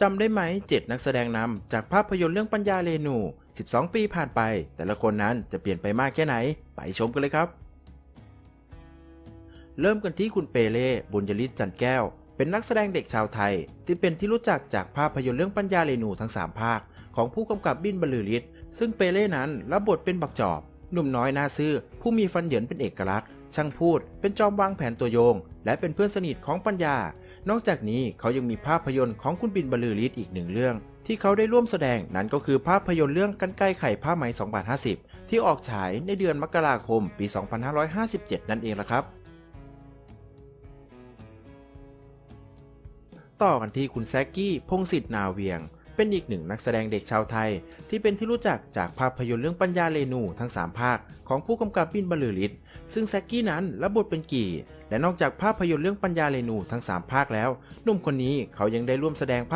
จำได้ไหมเจ็ดนักแสดงนำจากภาพยนตร์เรื่องปัญญาเรนู 12 ปีผ่านไป แต่ละคนนั้นจะเปลี่ยนไปมากแค่ไหน ไปชมกันเลยครับ เริ่มกันที่คุณเปเล่บุญยริศจันแก้ว เป็นนักแสดงเด็กชาวไทย ที่เป็นที่รู้จักจากภาพยนตร์เรื่องปัญญาเรนูทั้ง 3 ภาค ของผู้กำกับบินบรรลือฤทธิ์ซึ่งเปเล่นั้นรับบทเป็นบักจอบหนุ่มน้อยหน้าซื่อผู้มีฟันเหยินเป็นเอกลักษณ์ ช่างพูด เป็นจอมวางแผนตัวโยง และเป็นเพื่อนสนิทของปัญญา นอกจากนี้เขายังมีภาพยนตร์ของคุณบินบรรลือฤทธิ์อีกหนึ่งเรื่อง ที่เขาได้ร่วมแสดงนั้นก็คือภาพยนตร์เรื่องกันไกลไข่ผ้าไหม2บาท50 ที่ออกฉายในเดือนมกราคมปี 2557 นั่นเองละครับ ต่อกันที่คุณแซกกี้พงศิษฐ์นาเวียง เป็นอีกหนึ่งนักแสดงเด็กชาวไทย ที่เป็นที่รู้จักจากภาพยนตร์เรื่องปัญญาเรนูทั้ง 3 ภาค ของผู้กำกับบินบรรลือฤทธิ์ซึ่งแซกกี้นั้นรับบทเป็นกี่ และนอกจากภาพยนตร์เรื่องปัญญาเรนูทั้ง 3 ภาคแล้วหนุ่มคนนี้เขายังได้ร่วมแสดง